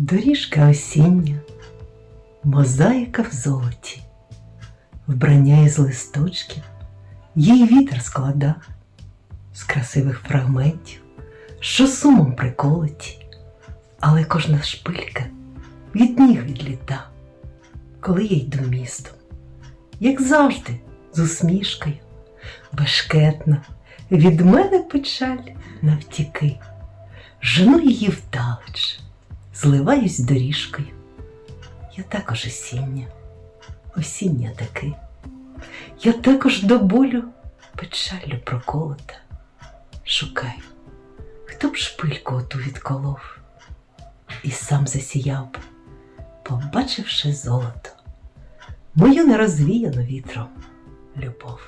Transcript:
Доріжка осіння, мозаїка в золоті, вбрання із листочків, їй вітер складав з красивих фрагментів, що сумом приколоті, але кожна шпилька від ніг відліта, коли я йду містом, як завжди, з усмішкою, бешкетна, від мене печаль навтіки, жену її вдалеч, зливаюсь доріжкою. Я також осіння, осіння таки. Я також до болю печаллю проколота. Шукаю, хто б шпильку оту відколов і сам засіяв би, побачивши золото, мою нерозвіяну вітром любов.